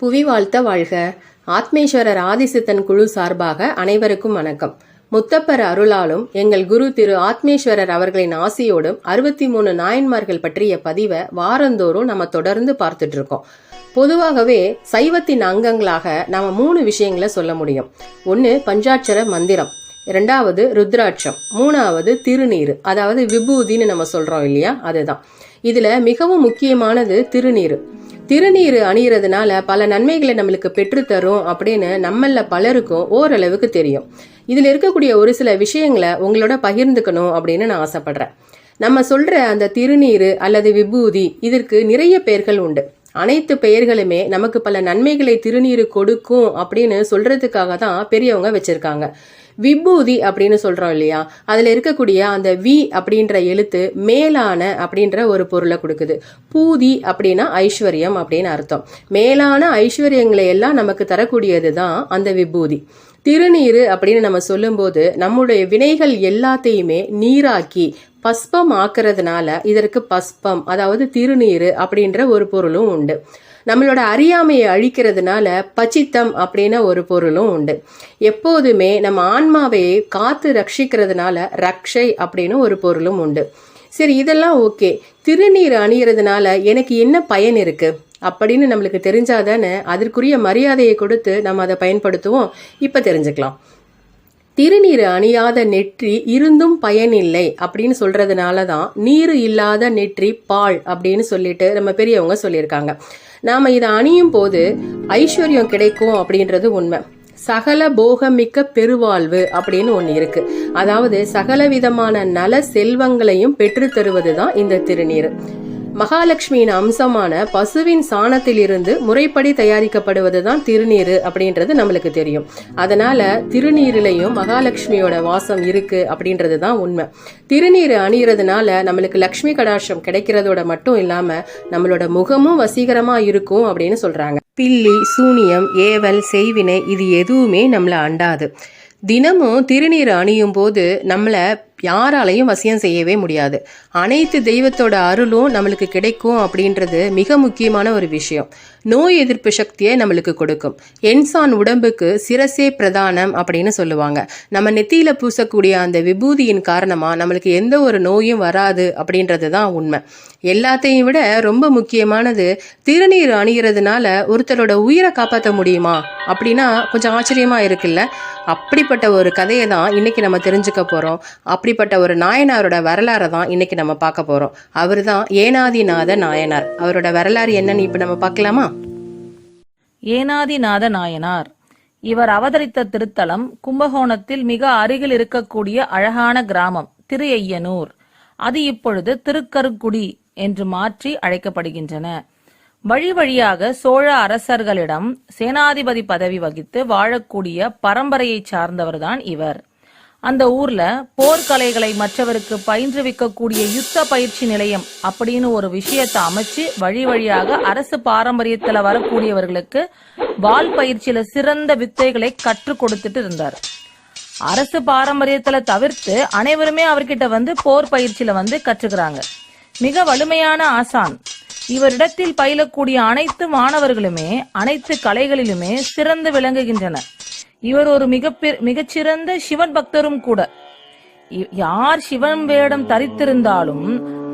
புவி வாழ்த்த வாழ்க. ஆத்மேஸ்வரர் ஆதிசித்தன் குழு சார்பாக அனைவருக்கும் வணக்கம். முத்தப்பர் அருளாலும் எங்கள் குரு திரு ஆத்மேஸ்வரர் அவர்களின் ஆசியோடும் அறுபத்தி மூணு நாயன்மார்கள் பற்றிய பதிவை வாரந்தோறும் நம்ம தொடர்ந்து பார்த்துட்டு இருக்கோம். பொதுவாகவே சைவத்தின் அங்கங்களாக நாம மூணு விஷயங்களை சொல்ல முடியும். ஒன்று பஞ்சாட்சர மந்திரம். இரண்டாவது ருத்ராட்சம். மூணாவது திருநீர். அதாவது விபூதின்னு நம்ம சொல்றோம் இல்லையா? அதுதான். இதுல மிகவும் முக்கியமானது திருநீர். திருநீர் அணியறதுனால பல நன்மைகளை நம்மளுக்கு பெற்றுத்தரும் அப்படின்னு நம்மள பலருக்கும் ஓரளவுக்கு தெரியும். இதில் இருக்கக்கூடிய ஒரு சில விஷயங்களை உங்களோட பகிர்ந்துக்கணும் அப்படின்னு நான் ஆசைப்படுறேன். நம்ம சொல்ற அந்த திருநீர் அல்லது விபூதி இதற்கு நிறைய பெயர்கள் உண்டு. அனைத்து பெயர்களுமே நமக்கு பல நன்மைகளை திருநீர் கொடுக்கும் அப்படின்னு சொல்றதுக்காக தான் பெரியவங்க வச்சிருக்காங்க. விபூதி அப்படின்னு சொல்றோம் இல்லையா? அதுல இருக்கக்கூடிய அந்த வி அப்படின்ற எழுத்து மேலான அப்படின்ற ஒரு பொருளை கொடுக்குது. பூதி அப்படின்னா ஐஸ்வர்யம் அப்படின்னு அர்த்தம். மேலான ஐஸ்வர்யங்களை எல்லாம் நமக்கு தரக்கூடியது தான் அந்த விபூதி. திருநீர் அப்படின்னு நம்ம சொல்லும்போது நம்முடைய வினைகள் எல்லாத்தையுமே நீராக்கி பஸ்பம் ஆக்குறதுனால இதற்கு பஸ்பம் அதாவது திருநீர் அப்படின்ற ஒரு பொருளும் உண்டு. நம்மளோட அறியாமையை அழிக்கிறதுனால பச்சித்தம் அப்படின்னு ஒரு பொருளும் உண்டு. எப்போதுமே நம்ம ஆன்மாவை காத்து ரட்சிக்கிறதுனால ரக்ஷை அப்படின்னு ஒரு பொருளும் உண்டு. சரி இதெல்லாம் ஓகே. திருநீர் அணியறதுனால எனக்கு என்ன பயன் இருக்கு? அப்படின்னு நம்மளுக்கு தெரிஞ்சாதானே அதற்குரிய மரியாதையை கொடுத்து நம்ம அதை பயன்படுத்துவோம். இப்போ தெரிஞ்சுக்கலாம். திருநீர் அணியாத நெற்றி இருந்தும் பயனில்லை அப்படின்னு சொல்றதுனால தான் நீர் இல்லாத நெற்றி பால் அப்படின்னு சொல்லிட்டு நம்ம பெரியவங்க சொல்லியிருக்காங்க. நாம இதை அணியும் போது ஐஸ்வர்யம் கிடைக்கும் அப்படின்றது உண்மை. சகல போகமிக்க பெருவாழ்வு அப்படின்னு ஒன்று இருக்கு. அதாவது சகல விதமான நல செல்வங்களையும் பெற்று தருவது தான் இந்த திருநீர். மகாலட்சுமியின் அம்சமான பசுவின் சாணத்திலிருந்து முறைப்படி தயாரிக்கப்படுவது தான் திருநீர் அப்படின்றது நம்மளுக்கு தெரியும். அதனால திருநீரிலையும் மகாலட்சுமியோட வாசம் இருக்கு அப்படின்றது தான் உண்மை. திருநீர் அணியறதுனால நம்மளுக்கு லக்ஷ்மி கடாட்சம் கிடைக்கிறதோட மட்டும் இல்லாம நம்மளோட முகமும் வசீகரமா இருக்கும் அப்படின்னு சொல்றாங்க. பில்லி சூனியம் ஏவல் செய்வினை இது எதுவுமே நம்மள அண்டாது. தினமும் திருநீர் அணியும் போது நம்மளை யாராலையும் வசியம் செய்யவே முடியாது. அனைத்து தெய்வத்தோட அருளும் நம்மளுக்கு கிடைக்கும் அப்படின்றது மிக முக்கியமான ஒரு விஷயம். நோய் எதிர்ப்பு சக்தியை நம்மளுக்கு கொடுக்கும். என்சான் உடம்புக்கு சிரசே பிரதானம் அப்படின்னு சொல்லுவாங்க. நம்ம நெத்தியில பூசக்கூடிய அந்த விபூதியின் காரணமா நம்மளுக்கு எந்த ஒரு நோயும் வராது அப்படின்றது தான் உண்மை. எல்லாத்தையும் விட ரொம்ப முக்கியமானது திருநீர் அணிகிறதுனால ஒருத்தரோட உயிரை காப்பாற்ற முடியுமா அப்படின்னா கொஞ்சம் ஆச்சரியமா இருக்குல்ல. அப்படிப்பட்ட ஒரு கதையை தான் இன்னைக்கு நம்ம தெரிஞ்சுக்க போறோம். அப்படிப்பட்ட ஒரு நாயனாரோட வரலாறை தான் இன்னைக்கு நம்ம பார்க்க போறோம். அவர் தான் ஏனாதிநாத நாயனார். அவரோட வரலாறு என்னன்னு இப்ப நம்ம பார்க்கலாமா? ஏனாதிநாத நாயனார். இவர் அவதரித்த திருத்தலம் கும்பகோணத்தில் மிக அருகில் இருக்கக்கூடிய அழகான கிராமம் திரு ஐயனூர். அது இப்பொழுது திருக்கருக்குடி என்று மாற்றி அழைக்கப்படுகின்றன. வழி வழியாக சோழ அரசர்களிடம் சேனாதிபதி பதவி வகித்து வாழக்கூடிய பரம்பரையை சார்ந்தவர்தான் இவர். அந்த ஊர்ல போர்க்கலைகளை மற்றவருக்கு பயின்றுவிக்கக்கூடிய யுத்த பயிற்சி நிலையம் அப்படின்னு ஒரு விஷயத்தை அமைச்சு வழி வழியாக அரசு பாரம்பரியத்துல வரக்கூடியவர்களுக்கு வால் பயிற்சியில சிறந்த வித்தைகளை கற்றுக் கொடுத்துட்டு இருந்தார். அரசு பாரம்பரியத்துல தவிர்த்து அனைவருமே அவர்கிட்ட வந்து போர் பயிற்சியில வந்து கற்றுக்கிறாங்க. மிக வலிமையான ஆசான். இவரிடத்தில் பயிலக்கூடிய அனைத்து மாணவர்களுமே அனைத்து கலைகளிலுமே சிறந்து விளங்குகின்றனர். இவர் ஒரு மிக மிகச்சிறந்த சிவன் பக்தரும் கூட. யார் சிவன் வேடம் தரித்திருந்தாலும்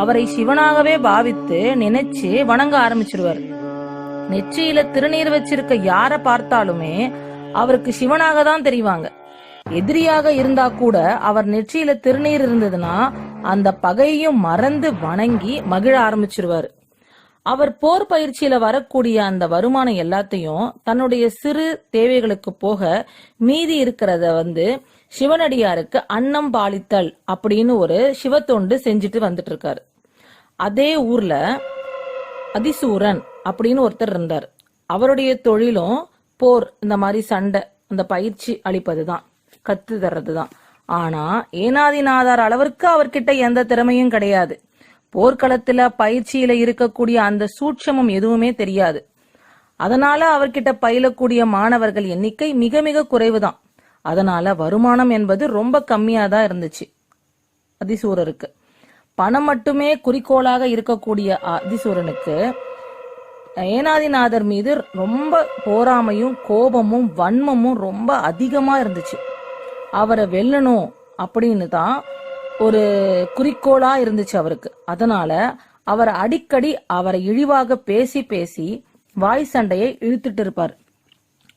அவரை சிவனாகவே பாவித்து நினைச்சு வணங்க ஆரம்பிச்சிருவார். நெற்றியில திருநீர் வச்சிருக்க யார பார்த்தாலுமே அவருக்கு சிவனாக தான் தெரிவாங்க. எதிரியாக இருந்தா கூட அவர் நெற்றியில திருநீர் இருந்ததுன்னா அந்த பகையையும் மறந்து வணங்கி மகிழ ஆரம்பிச்சிருவாரு. அவர் போர் பயிற்சியில வரக்கூடிய அந்த வருமானம் எல்லாத்தையும் தன்னுடைய சிறு தேவைகளுக்கு போக மீதி இருக்கிறத வந்து சிவனடியாருக்கு அன்னம் பாலித்தல் அப்படின்னு ஒரு சிவத்தொண்டு செஞ்சுட்டு வந்துட்டு இருக்காரு அதே ஊர்ல அதிசூரன் அப்படின்னு ஒருத்தர் இருந்தார். அவருடைய தொழிலும் போர் இந்த மாதிரி சண்டை அந்த பயிற்சி அளிப்பது தான் கத்து தர்றதுதான். ஆனா ஏனாதிநாதார் அளவிற்கு அவர்கிட்ட எந்த திறமையும் கிடையாது. போர்க்களத்துல பயிற்சியில இருக்கக்கூடிய அந்த சூட்சமம் எதுவுமே தெரியாது. அதனால அவர்கிட்ட பயிலக்கூடிய மாணவர்கள் எண்ணிக்கை மிக மிக குறைவுதான். அதனால வருமானம் என்பது ரொம்ப கம்மியா தான் இருந்துச்சு. அதிசூரருக்கு. பணம் மட்டுமே குறிக்கோளாக இருக்கக்கூடிய அதிசூரனுக்கு ஏனாதிநாதர் மீது ரொம்ப போராமையும் கோபமும் வன்மமும் ரொம்ப அதிகமா இருந்துச்சு. அவரை வெல்லணும் அப்படின்னு தான் ஒரு குறிக்கோளா இருந்துச்சு அவருக்கு. அதனால அவர் அடிக்கடி அவரை இழிவாக பேசி பேசி வாய் சண்டையை இழுத்துட்டு இருப்பார்.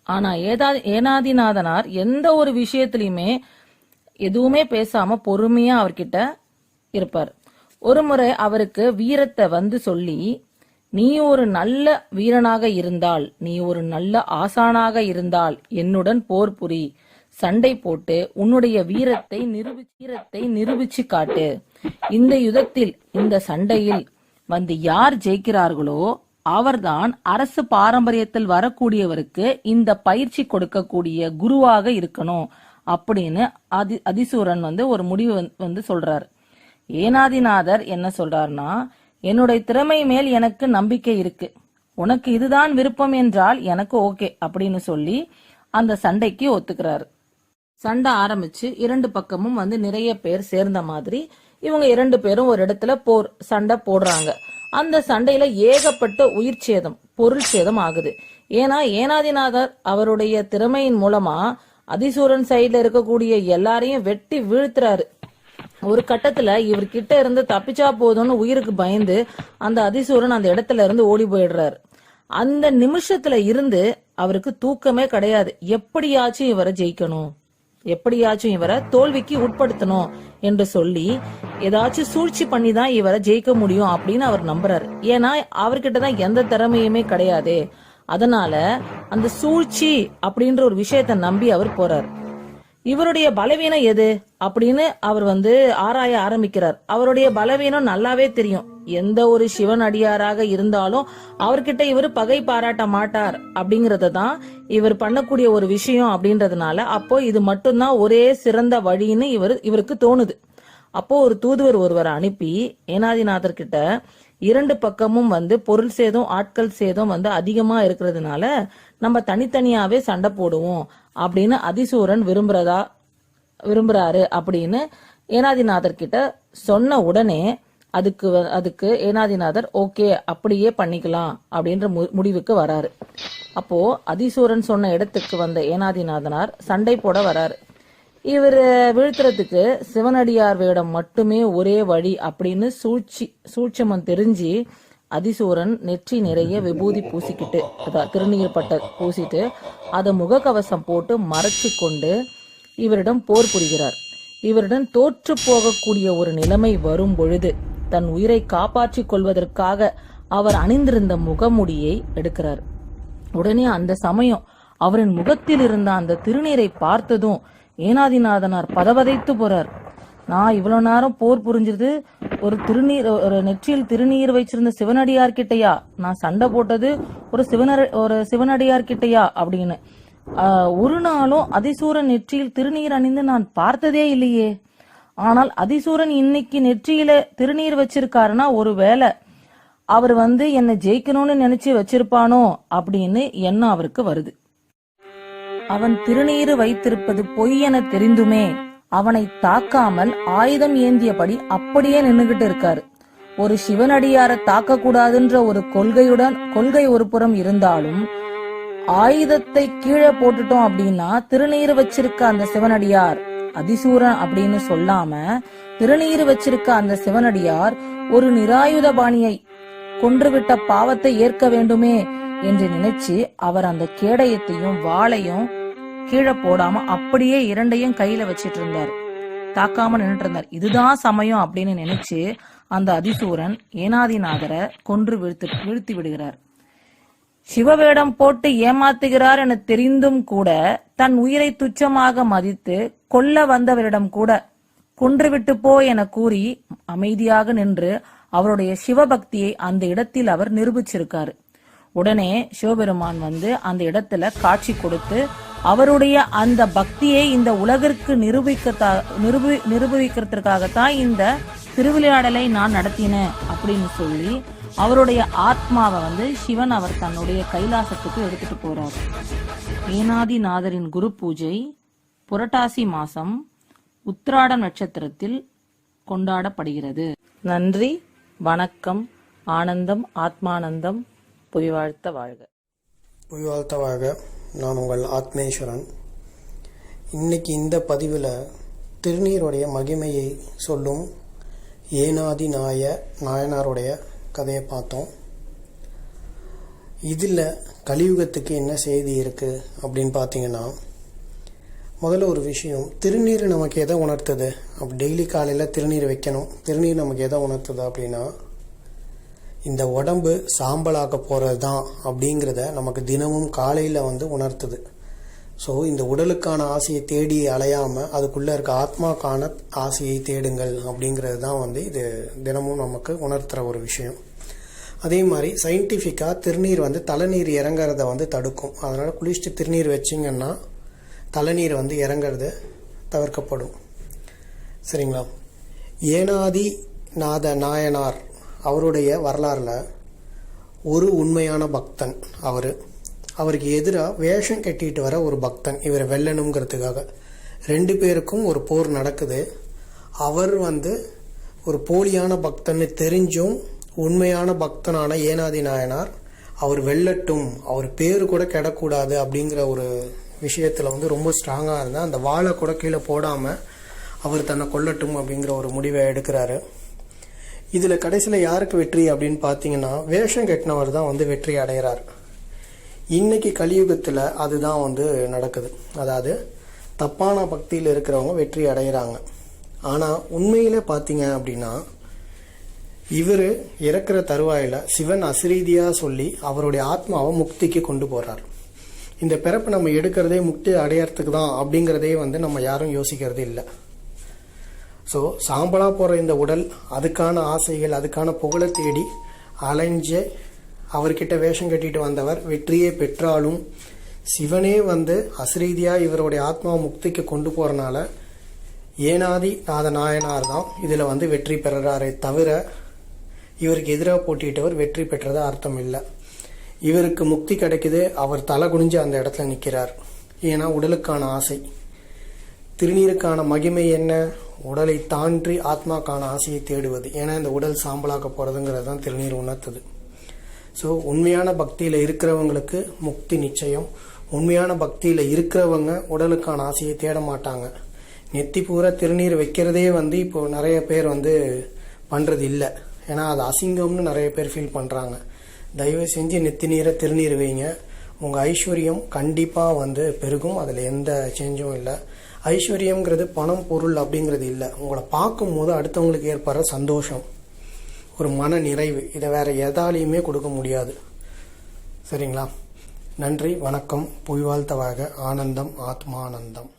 ஆனா ஏதா ஏனாதிநாதனார் எந்த ஒரு விஷயத்திலயுமே எதுவுமே பேசாம பொறுமையா அவர்கிட்ட இருப்பார். ஒரு முறை அவருக்கு வீரத்தை வந்து சொல்லி நீ ஒரு நல்ல வீரனாக இருந்தால் நீ ஒரு நல்ல ஆசானாக இருந்தால் என்னுடன் போர் புரி. சண்டை போட்டு உன்னுடைய வீரத்தை நிரூபி வீரத்தை நிரூபிச்சு காட்டு. இந்த யுதத்தில் இந்த சண்டையில் வந்து யார் ஜெயிக்கிறார்களோ அவர்தான் அரசு பாரம்பரியத்தில் வரக்கூடியவருக்கு இந்த பயிற்சி கொடுக்கக்கூடிய குருவாக இருக்கணும் அப்படின்னு அதி அதிசூரன் வந்து ஒரு முடிவு வந்து- வந்து சொல்றாரு. ஏனாதிநாதர் என்ன சொல்றாருன்னா என்னுடைய திறமை மேல் எனக்கு நம்பிக்கை இருக்கு. உனக்கு இதுதான் விருப்பம் என்றால் எனக்கு ஓகே அப்படின்னு சொல்லி அந்த சண்டைக்கு ஒத்துக்கிறாரு. சண்டை ஆரம்பிச்சு இரண்டு பக்கமும் வந்து நிறைய பேர் சேர்ந்த மாதிரி இவங்க இரண்டு பேரும் ஒரு இடத்துல போர் சண்டை போடுறாங்க. அந்த சண்டையில ஏகப்பட்ட உயிர் சேதம் பொருள் சேதம் ஆகுது. ஏன்னா ஏனாதிநாதர் அவருடைய திறமையின் மூலமா அதிசூரன் சைட்ல இருக்கக்கூடிய எல்லாரையும் வெட்டி வீழ்த்துறாரு. ஒரு கட்டத்துல இவர்கிட்ட இருந்து தப்பிச்சா போதும்னு உயிருக்கு பயந்து அந்த அதிசூரன் அந்த இடத்துல இருந்து ஓடி போயிடுறாரு. அந்த நிமிஷத்துல இருந்து அவருக்கு தூக்கமே கிடையாது. எப்படியாச்சும் இவரை ஜெயிக்கணும். எப்படியாச்சும் இவரை தோல்விக்கு உட்படுத்தணும் என்று சொல்லி ஏதாச்சும் சூழ்ச்சி பண்ணி தான் இவரை ஜெயிக்க முடியும் அப்படின்னு அவர் நம்புறாரு. ஏன்னா அவர்கிட்ட தான் எந்த திறமையுமே கிடையாது. அதனால அந்த சூழ்ச்சி அப்படின்ற ஒரு விஷயத்தை நம்பி அவர் போறாரு. இவருடைய பலவீனம் எது? அப்படின்னு அவர் வந்து ஆராய ஆரம்பிக்கிறார். அவருடைய பலவீனம் நல்லாவே தெரியும். எந்த ஒரு சிவன் அடியாராக இருந்தாலும் அவர்கிட்ட இவர் பகை பாராட்ட மாட்டார் அப்படிங்கறத தான் இவர் பண்ணக்கூடிய ஒரு விஷயம் அப்படின்றதுனால அப்போ இது மட்டும்தான் ஒரே சிறந்த வழின்னு இவர் இவருக்கு தோணுது. அப்போ ஒரு தூதுவர் ஒருவரை அனுப்பி ஏனாதிநாதர் கிட்ட இரண்டு பக்கமும் வந்து பொருள் சேதம் ஆட்கள் சேதம் வந்து அதிகமா இருக்கிறதுனால நம்ம தனித்தனியாவே சண்டை போடுவோம் அப்படின்னு அதிசூரன் விரும்புறதா விரும்புறாரு அப்படின்னு ஏனாதிநாதர் கிட்ட சொன்ன உடனே அதுக்கு அதுக்கு ஏனாதிநாதர் ஓகே அப்படியே பண்ணிக்கலாம் அப்படின்ற மு- முடிவுக்கு வராரு. அப்போ அதிசூரன் சொன்ன இடத்துக்கு வந்த ஏனாதிநாதனார் சண்டை போட வராரு. இவர் வீழ்த்துறதுக்கு சிவனடியார் வேடம் மட்டுமே ஒரே வழி அப்படின்னு சூழ்ச்சி சூட்சமம் தெரிஞ்சு அதிசூரன் நெற்றி நிறைய விபூதி பூசிக்கிட்டு அதான் திருநீர் பட்ட பூசிட்டு அதை முகக்கவசம் போட்டு மறைச்சு கொண்டு இவரிடம் போர் புரிகிறார். இவரிடம் தோற்று போகக்கூடிய ஒரு நிலைமை வரும் பொழுது தன் உயிரை காப்பாற்றிக் கொள்வதற்காக அவர் அணிந்திருந்த முகமுடியை எடுக்கிறார். உடனே அந்த சமயம் அவரின் முகத்தில் இருந்த அந்த திருநீரை பார்த்ததும் ஏனாதிநாதனார் பதவதைத்து போறார். நான் இவ்வளவு நேரம் போர் புரிஞ்சது. ஒரு திருநீர் ஒரு நெற்றியில் திருநீர் வச்சிருந்த சிவனடியார் கிட்டயா? நான் சண்டை போட்டது ஒரு சிவனர் ஒரு சிவனடியார் கிட்டயா? அப்படின்னு. ஒரு நாளும் அதிசூரன் நெற்றியில் திருநீர் அணிந்து நான் பார்த்ததே இல்லையே. ஆனால் அதிசூரன் இன்னைக்கு நெற்றியில திருநீர் வச்சிருக்காருன்னா ஒருவேளை அவர் வந்து என்னை ஜெயிக்கணும்னு நினைச்சு வச்சிருப்பானோ அப்படின்னு எண்ணம் அவருக்கு வருது. அவன் திருநீர் வைத்திருப்பது பொய் என தெரிந்துமே. அவனை தாக்காமல் ஆயுதம் ஏந்தியபடி அப்படியே நின்னுகிட்டு இருக்காரு. ஒரு சிவனடியார தாக்க கூடாதுன்ற ஒரு கொள்கையுடன் கொள்கை ஒரு புறம் இருந்தாலும் ஆயுதத்தை கீழே போட்டுட்டோம் அப்படின்னா திருநீர் வச்சிருக்க அந்த சிவனடியார் அதிசூரன் அப்படின்னு சொல்லாம திருநீர் வச்சிருக்க அந்த சிவனடியார் ஒரு நிராயுதபாணியை கொன்றுவிட்ட பாவத்தை ஏற்க வேண்டுமே என்று நினைச்சு அவர் அந்த கேடயத்தையும் வாளையும் கீழே போடாம அப்படியே இரண்டையும் கையில வச்சிட்டு இருந்தார். தாக்காம நின்னுட்டு இருந்தார். இதுதான் சமயம் அப்படின்னு நினைச்சு அந்த அதிசூரன் ஏனாதிநாதரை கொன்று வீழ்த்து வீழ்த்தி விடுகிறார். சிவவேடம் போட்டு ஏமாத்துகிறார் என தெரிந்தும் கூட தன் உயிரை துச்சமாக மதித்து கொல்ல வந்தவரிடம் கூட கொன்றுவிட்டு போ என கூறி அமைதியாக நின்று அவருடைய சிவபக்தியை அந்த இடத்தில் அவர் நிரூபிச்சிருக்காரு. உடனே சிவபெருமான் வந்து அந்த இடத்துல காட்சி கொடுத்து அவருடைய அந்த பக்தியை இந்த உலகிற்கு நிரூபிக்க நிரூபி நிரூபிக்கிறதுக்காகத்தான் இந்த திருவிளையாடலை நான் நடத்தினேன் அப்படின்னு சொல்லி அவருடைய ஆத்மாவை வந்து சிவன் அவர் தன்னுடைய கைலாசத்துக்கு எடுத்துட்டு போறார். ஏனாதிநாதரின் குரு பூஜை புரட்டாசி மாசம் உத்திராட நட்சத்திரத்தில் கொண்டாடப்படுகிறது. நன்றி வணக்கம் ஆனந்தம் ஆத்மானந்தம். புவிவாழ்த்த வாழ்க புய்வாழ்த்தவாக நான் உங்கள் ஆத்மேஸ்வரன். இன்னைக்கு இந்த பதிவில் திருநீருடைய மகிமையை சொல்லும் ஏனாதி நாய நாயனாருடைய கதையை பார்த்தோம். இதில் கலியுகத்துக்கு என்ன செய்தி இருக்குது அப்படின்னு பார்த்தீங்கன்னா முதல்ல ஒரு விஷயம் திருநீர் நமக்கு எதை உணர்த்துது? அப்படி டெய்லி காலையில் திருநீர் வைக்கணும். திருநீர் நமக்கு எதை உணர்த்துது அப்படின்னா இந்த உடம்பு சாம்பலாக்க போகிறது தான் அப்படிங்கிறத நமக்கு தினமும் காலையில் வந்து உணர்த்துது. ஸோ இந்த உடலுக்கான ஆசையை தேடி அலையாமல் அதுக்குள்ளே இருக்க ஆத்மாக்கான ஆசையை தேடுங்கள் அப்படிங்கிறது தான் வந்து இது தினமும் நமக்கு உணர்த்துகிற ஒரு விஷயம். அதே மாதிரி சயின்டிஃபிக்காக திருநீர் வந்து தலைநீர் இறங்குறத வந்து தடுக்கும். அதனால் குளிச்சுட்டு திருநீர் வச்சிங்கன்னா தலைநீர் வந்து இறங்குறது தவிர்க்கப்படும். சரிங்களா? ஏனாதி நாத நாயனார் அவருடைய வரலாறில் ஒரு உண்மையான பக்தன் அவர். அவருக்கு எதிராக வேஷம் கட்டிட்டு வர ஒரு பக்தன் இவரை வெல்லணுங்கிறதுக்காக ரெண்டு பேருக்கும் ஒரு போர் நடக்குது. அவர் வந்து ஒரு போலியான பக்தன்னு தெரிஞ்சும் உண்மையான பக்தனான ஏனாதி நாயனார் அவர் வெல்லட்டும் அவர் பேர் கூட கெடக்கூடாது அப்படிங்கிற ஒரு விஷயத்தில் வந்து ரொம்ப ஸ்ட்ராங்காக இருந்தால் அந்த வாழை கூட கீழே போடாமல் அவர் தன்னை கொல்லட்டும் அப்படிங்கிற ஒரு முடிவை எடுக்கிறாரு. இதில் கடைசியில் யாருக்கு வெற்றி அப்படின்னு பார்த்தீங்கன்னா வேஷம் கட்டினவர் தான் வந்து வெற்றி அடைகிறார் இன்னைக்கு கலியுகத்தில் அதுதான் வந்து நடக்குது. அதாவது தப்பான பக்தியில் இருக்கிறவங்க வெற்றி அடைகிறாங்க ஆனால் உண்மையிலே பார்த்தீங்க அப்படின்னா இவர் இறக்குற தருவாயில் சிவன் அசிரீதியாக சொல்லி அவருடைய ஆத்மாவை முக்திக்கு கொண்டு போகிறார் இந்த பிறப்பை நம்ம எடுக்கிறதே முக்தி அடையறதுக்கு தான் அப்படிங்கிறதே வந்து நம்ம யாரும் யோசிக்கிறதே இல்லை. ஸோ சாம்பலாக போகிற இந்த உடல் அதுக்கான ஆசைகள் அதுக்கான புகழை தேடி அலைஞ்சு அவர்கிட்ட வேஷம் கட்டிட்டு வந்தவர் வெற்றியை பெற்றாலும் சிவனே வந்து அசிரீதியாக இவருடைய ஆத்மா முக்திக்கு கொண்டு போகிறனால ஏனாதி நாத நாயனார் தான் இதில் வந்து வெற்றி பெறுறாரே தவிர இவருக்கு எதிராக போட்டியிட்டவர் வெற்றி பெற்றதா அர்த்தம் இல்லை. இவருக்கு முக்தி கிடைக்குது அவர் தலை குனிஞ்சு அந்த இடத்துல நிற்கிறார் ஏன்னா உடலுக்கான ஆசை. திருநீருக்கான மகிமை என்ன? உடலை தாண்டி ஆத்மாக்கான ஆசையை தேடுவது. ஏன்னா இந்த உடல் சாம்பலாக்க போகிறதுங்கிறது தான் திருநீர் உணர்த்துது ஸோ உண்மையான பக்தியில் இருக்கிறவங்களுக்கு முக்தி நிச்சயம். உண்மையான பக்தியில் இருக்கிறவங்க உடலுக்கான ஆசையை தேட மாட்டாங்க. நெத்தி பூரா திருநீர் வைக்கிறதே வந்து இப்போ நிறைய பேர் வந்து பண்ணுறது இல்லை ஏன்னா அது அசிங்கம்னு நிறைய பேர் ஃபீல் பண்ணுறாங்க தயவு செஞ்சு நெத்தி நீரை திருநீர் வைங்க. உங்கள் ஐஸ்வர்யம் கண்டிப்பாக வந்து பெருகும். அதில் எந்த சேஞ்சும் இல்லை. ஐஸ்வர்யங்கிறது பணம் பொருள் அப்படிங்கிறது இல்லை. உங்களை பார்க்கும்போது அடுத்தவங்களுக்கு ஏற்படுற சந்தோஷம் ஒரு மன நிறைவு. இதை வேற எதாலையுமே கொடுக்க முடியாது. சரிங்களா? நன்றி வணக்கம். புய்வாழ்த்தவாக ஆனந்தம் ஆத்மானந்தம்.